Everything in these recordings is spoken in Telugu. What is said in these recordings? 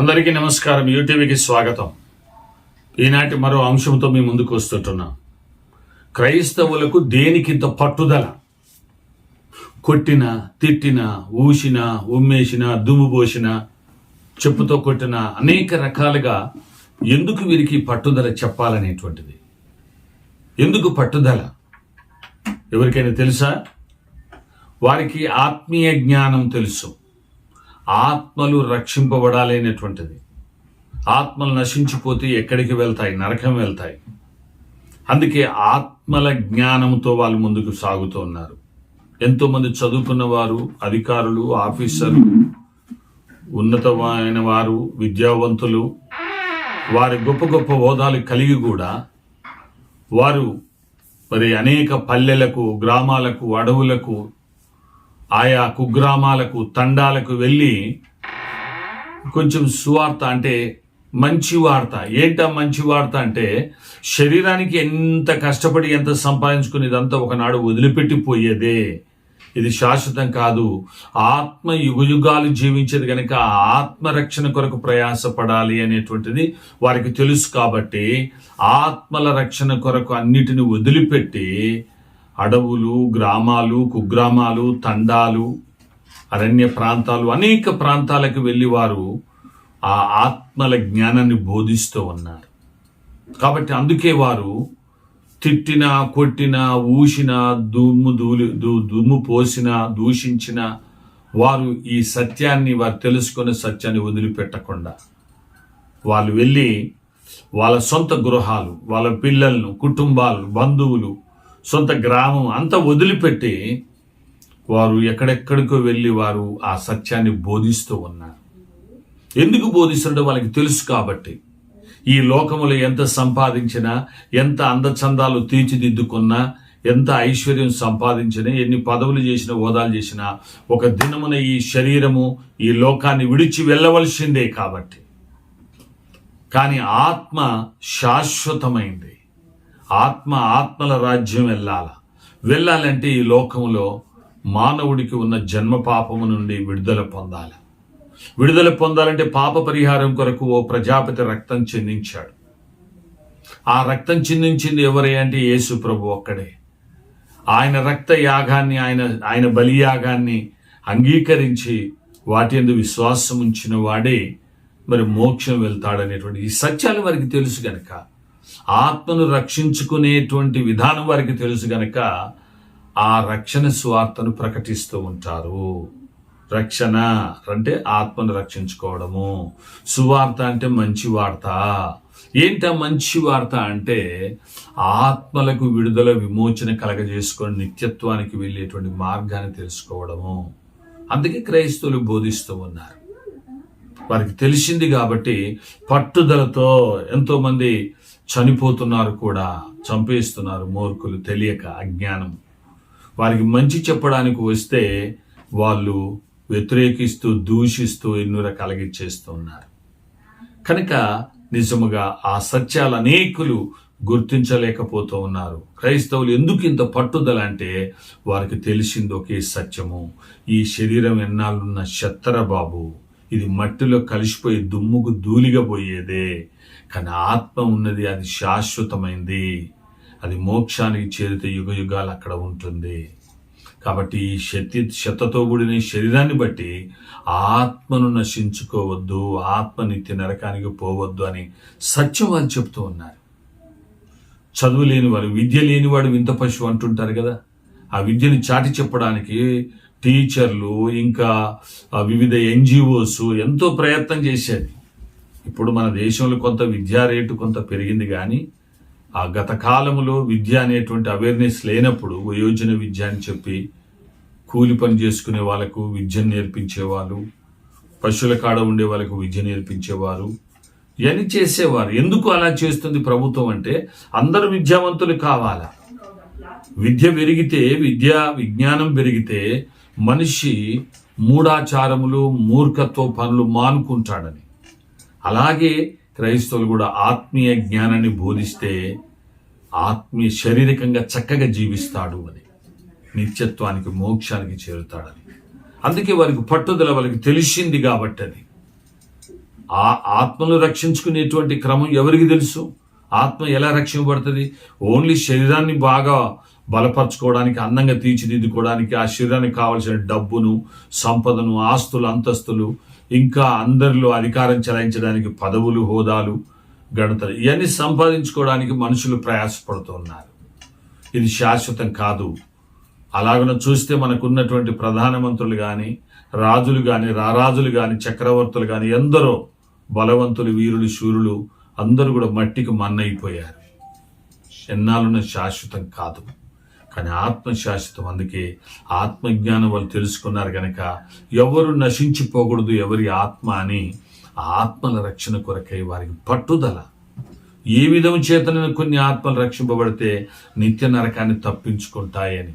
అందరికీ నమస్కారం. యూటీవీకి స్వాగతం. ఈనాటి మరో అంశంతో మీ ముందుకు వస్తుంటున్నాం. క్రైస్తవులకు దేనికింత పట్టుదల? కొట్టిన తిట్టిన ఊసిన ఉమ్మేసిన దుమ్ము పోసిన చెప్పుతో కొట్టిన అనేక రకాలుగా ఎందుకు వీరికి పట్టుదల చెప్పాలనేటువంటిది? ఎందుకు పట్టుదల? ఎవరికైనా తెలుసా? వారికి ఆత్మీయ జ్ఞానం తెలుసు. ఆత్మలు రక్షింపబడాలనేటువంటిది. ఆత్మలు నశించిపోతే ఎక్కడికి వెళ్తాయి? నరకం వెళ్తాయి. అందుకే ఆత్మల జ్ఞానంతో వాళ్ళు ముందుకు సాగుతూ ఉన్నారు. ఎంతోమంది చదువుకున్న వారు అధికారులు ఆఫీసర్లు ఉన్నతమైన వారు విద్యావంతులు వారి గొప్ప గొప్ప హోదాలు కలిగి కూడా వారు మరి అనేక పల్లెలకు గ్రామాలకు అడవులకు ఆయా కుగ్రామాలకు తండాలకు వెళ్ళి కొంచెం సువార్త అంటే మంచి వార్త. ఏంటా మంచి వార్త అంటే శరీరానికి ఎంత కష్టపడి ఎంత సంపాదించుకుని ఇదంతా ఒకనాడు వదిలిపెట్టిపోయేదే. ఇది శాశ్వతం కాదు. ఆత్మ యుగయుగాలు జీవించేది కనుక ఆత్మరక్షణ కొరకు ప్రయాసపడాలి అనేటువంటిది వారికి తెలుసు కాబట్టి ఆత్మల రక్షణ కొరకు అన్నిటిని వదిలిపెట్టి అడవులు గ్రామాలు కుగ్రామాలు తండాలు అరణ్య ప్రాంతాలు అనేక ప్రాంతాలకు వెళ్ళి వారు ఆ ఆత్మల జ్ఞానాన్ని బోధిస్తూ ఉన్నారు. కాబట్టి అందుకే వారు తిట్టిన కొట్టిన ఊసిన దుమ్ము దూలి దు- దుమ్ము పోసిన దూషించిన వారు ఈ సత్యాన్ని వారు తెలుసుకునే సత్యాన్ని వదిలిపెట్టకుండా వాళ్ళు వెళ్ళి వాళ్ళ సొంత గృహాలు వాళ్ళ పిల్లలను కుటుంబాలు బంధువులు సొంత గ్రామం అంతా వదిలిపెట్టి వారు ఎక్కడెక్కడికో వెళ్ళి వారు ఆ సత్యాన్ని బోధిస్తూ ఉన్నారు. ఎందుకు బోధిస్తుండో వాళ్ళకి తెలుసు కాబట్టి. ఈ లోకములో ఎంత సంపాదించినా ఎంత అందచందాలు తీర్చిదిద్దుకున్నా ఎంత ఐశ్వర్యం సంపాదించినా ఎన్ని పదవులు చేసినా హోదాలు చేసినా ఒక దినమున ఈ శరీరము ఈ లోకాన్ని విడిచి వెళ్ళవలసిందే కాబట్టి. కానీ ఆత్మ శాశ్వతమైంది. ఆత్మ ఆత్మల రాజ్యం వెళ్ళాల. వెళ్ళాలంటే ఈ లోకంలో మానవుడికి ఉన్న జన్మ పాపము నుండి విడుదల పొందాలి. విడుదల పొందాలంటే పాప పరిహారం కొరకు ఓ ప్రజాపతి రక్తం చెందించాడు. ఆ రక్తం చిందించింది ఎవరే అంటే యేసు ప్రభు ఒక్కడే. ఆయన రక్త యాగాన్ని ఆయన ఆయన బలియాగాన్ని అంగీకరించి వాటి ఎందు విశ్వాసం ఉంచిన వాడే మరి మోక్షం వెళ్తాడనేటువంటి ఈ సత్యాలు వారికి తెలుసు కనుక ఆత్మను రక్షించుకునేటువంటి విధానం వారికి తెలుసు గనక ఆ రక్షణ స్వార్థను ప్రకటిస్తూ ఉంటారు. రక్షణ అంటే ఆత్మను రక్షించుకోవడము. సువార్త అంటే మంచి వార్త. ఏంటా మంచి వార్త అంటే ఆత్మలకు విడుదల విమోచన కలగజేసుకొని నిత్యత్వానికి వెళ్ళేటువంటి మార్గాన్ని తెలుసుకోవడము. అందుకే క్రైస్తవులు బోధిస్తూ ఉన్నారు. వారికి తెలిసింది కాబట్టి పట్టుదలతో ఎంతోమంది చనిపోతున్నారు కూడా చంపేస్తున్నారు మూర్ఖులు తెలియక అజ్ఞానం. వారికి మంచి చెప్పడానికి వస్తే వాళ్ళు వ్యతిరేకిస్తూ దూషిస్తూ ఎన్నో రకాలుగా ఉన్నారు కనుక నిజముగా ఆ సత్యాలు అనేకులు గుర్తించలేకపోతూ ఉన్నారు. క్రైస్తవులు ఎందుకు ఇంత పట్టుదల అంటే వారికి తెలిసింది ఒకే సత్యము. ఈ శరీరం ఎన్నాళ్ళున్న శత్తర బాబు ఇది మట్టిలో కలిసిపోయి దుమ్ముకు దూలిగా పోయేదే. కానీ ఆత్మ ఉన్నది అది శాశ్వతమైంది. అది మోక్షానికి చేరితే యుగ యుగాలు అక్కడ ఉంటుంది. కాబట్టి ఈ శక్తి శతతో కూడిన శరీరాన్ని బట్టి ఆత్మను నశించుకోవద్దు ఆత్మ నిత్య నరకానికి పోవద్దు అని సత్యం అని చెప్తూ ఉన్నారు. చదువు లేనివాడు విద్య లేనివాడు వింత పశువు అంటుంటారు కదా. ఆ విద్యని చాటి చెప్పడానికి టీచర్లు ఇంకా వివిధ ఎన్జిఓస్ ఎంతో ప్రయత్నం చేసేది ఇప్పుడు మన దేశంలో కొంత విద్యా రేటు కొంత పెరిగింది కానీ ఆ గత కాలంలో విద్య అనేటువంటి అవేర్నెస్ లేనప్పుడు వయోజన విద్య అని చెప్పి కూలి పని చేసుకునే వాళ్ళకు విద్యను నేర్పించేవాళ్ళు పశువుల కాడ ఉండే వాళ్ళకు విద్య నేర్పించేవారు ఇవన్నీ చేసేవారు. ఎందుకు అలా చేస్తుంది ప్రభుత్వం అంటే అందరూ విద్యావంతులు కావాలా? విద్య పెరిగితే విద్య విజ్ఞానం పెరిగితే మనిషి మూఢాచారములు మూర్ఖత్వ పనులు మానుకుంటాడని. అలాగే క్రైస్తవులు కూడా ఆత్మీయ జ్ఞానాన్ని బోధిస్తే ఆత్మీయ శారీరకంగా చక్కగా జీవిస్తాడు అని నిత్యత్వానికి మోక్షానికి చేరుతాడని. అందుకే వారికి పట్టుదల వాళ్ళకి తెలిసింది కాబట్టి అది. ఆ ఆత్మను రక్షించుకునేటువంటి క్రమం ఎవరికి తెలుసు? ఆత్మ ఎలా రక్షింపబడుతుంది? ఓన్లీ శరీరాన్ని బాగా బలపరచుకోవడానికి అందంగా తీర్చిదిద్దుకోవడానికి ఆ శరీరానికి కావలసిన డబ్బును సంపదను ఆస్తులు అంతస్తులు ఇంకా అందరిలో అధికారం చెలాయించడానికి పదవులు హోదాలు గణతలు ఇవన్నీ సంపాదించుకోవడానికి మనుషులు ప్రయాసపడుతున్నారు. ఇది శాశ్వతం కాదు. అలాగన చూస్తే మనకున్నటువంటి ప్రధానమంత్రులు కానీ రాజులు కానీ రారాజులు కానీ చక్రవర్తులు కానీ ఎందరో బలవంతులు వీరులు శూరులు అందరూ కూడా మట్టికి మన్నైపోయారు. ఎన్నాళ్ళున శాశ్వతం కాదు. కానీ ఆత్మశాశ్వతం అందుకే ఆత్మజ్ఞానం వాళ్ళు తెలుసుకున్నారు కనుక ఎవరు నశించిపోకూడదు ఎవరి ఆత్మ అని ఆత్మల రక్షణ కొరకై వారికి పట్టుదల. ఏ విధం చేతన కొన్ని ఆత్మలు రక్షింపబడితే నిత్య నరకాన్ని తప్పించుకుంటాయని.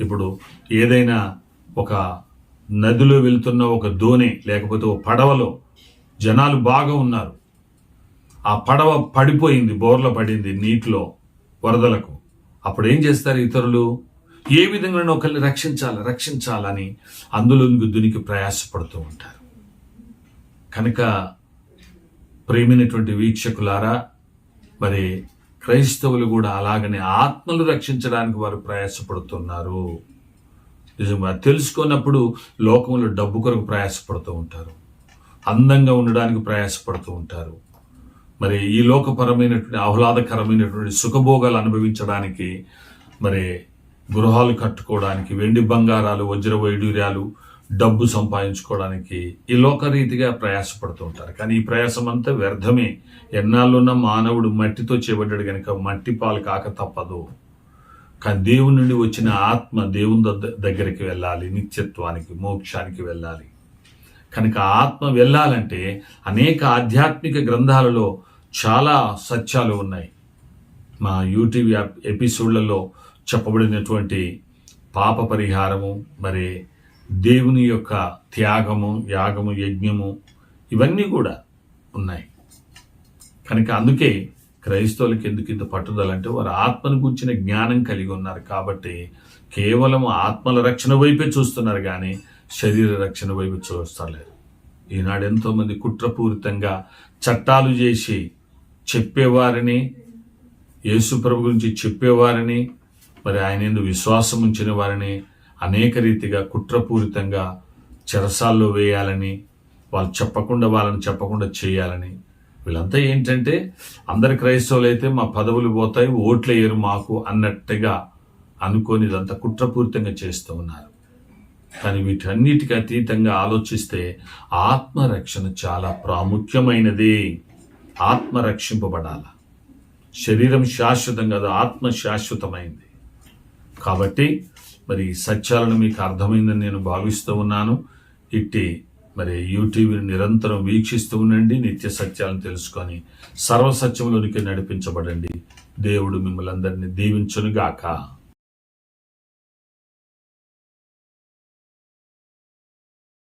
ఇప్పుడు ఏదైనా ఒక నదిలో వెళ్తున్న ఒక దోణి లేకపోతే ఒక పడవలో జనాలు బాగా ఉన్నారు. ఆ పడవ పడిపోయింది బోర్ల పడింది నీటిలో వరదలకు. అప్పుడు ఏం చేస్తారు ఇతరులు? ఏ విధంగా ఒకరిని రక్షించాలి రక్షించాలని అందులో దునికి ప్రయాసపడుతూ ఉంటారు. కనుక ప్రేమైనటువంటి వీక్షకులారా మరి క్రైస్తవులు కూడా అలాగనే ఆత్మలు రక్షించడానికి వారు ప్రయాసపడుతున్నారు. నిజంగా తెలుసుకున్నప్పుడు లోకంలో డబ్బు కొరకు ప్రయాసపడుతూ ఉంటారు. అందంగా ఉండడానికి ప్రయాసపడుతూ ఉంటారు. మరి ఈ లోకపరమైనటువంటి ఆహ్లాదకరమైనటువంటి సుఖభోగాలు అనుభవించడానికి మరి గృహాలు కట్టుకోవడానికి వెండి బంగారాలు వజ్ర వైడూర్యాలు డబ్బు సంపాదించుకోవడానికి ఈ లోకరీతిగా ప్రయాసపడుతూ ఉంటారు. కానీ ఈ ప్రయాసం అంతా వ్యర్థమే. ఎన్నాళ్ళున్న మానవుడు మట్టితో చేయబడ్డాడు కనుక మట్టి పాలు కాక తప్పదు. కానీ దేవుని నుండి వచ్చిన ఆత్మ దేవుని దగ్గరికి వెళ్ళాలి నిత్యత్వానికి మోక్షానికి వెళ్ళాలి. కనుక ఆత్మ వెళ్ళాలంటే అనేక ఆధ్యాత్మిక గ్రంథాలలో చాలా సత్యాలు ఉన్నాయి. మా యూట్యూబ్ యాప్ ఎపిసోడ్లలో చెప్పబడినటువంటి పాప పరిహారము మరి దేవుని యొక్క త్యాగము యాగము యజ్ఞము ఇవన్నీ కూడా ఉన్నాయి. కనుక అందుకే క్రైస్తవులకి ఎందుకు ఇంత పట్టుదల అంటే వారు ఆత్మను గురించిన జ్ఞానం కలిగి ఉన్నారు కాబట్టి కేవలం ఆత్మల రక్షణ వైపే చూస్తున్నారు కానీ శరీర రక్షణ వైపు చూస్తలేదు. ఈనాడు ఎంతోమంది కుట్రపూరితంగా చట్టాలు చేసి చెప్పేవారిని యేసుప్రభు గురించి చెప్పేవారిని మరి ఆయన ఎందు విశ్వాసం ఉంచిన వారిని అనేక రీతిగా కుట్రపూరితంగా చెరసాల్లో వేయాలని వాళ్ళు చెప్పకుండా వాళ్ళని చెప్పకుండా చేయాలని. వీళ్ళంతా ఏంటంటే అందరి క్రైస్తవులు అయితే మా పదవులు పోతాయి ఓట్లు వేయరు మాకు అన్నట్టుగా అనుకొని ఇదంతా కుట్రపూరితంగా చేస్తూ ఉన్నారు. కానీ వీటన్నిటికి అతీతంగా ఆలోచిస్తే ఆత్మరక్షణ చాలా ప్రాముఖ్యమైనది. ఆత్మ రక్షింపబడాల శరీరం శాశ్వతం కాదు ఆత్మ శాశ్వతమైంది. కాబట్టి మరి సత్యాలను మీకు అర్థమైందని నేను భావిస్తూ ఉన్నాను. ఇట్టి మరి యూట్యూబ్ని నిరంతరం వీక్షిస్తూ ఉండండి నిత్య సత్యాలను తెలుసుకొని సర్వసత్యంలోనికి నడిపించబడండి. దేవుడు మిమ్మల్ని అందరినీ దీవించునుగాక.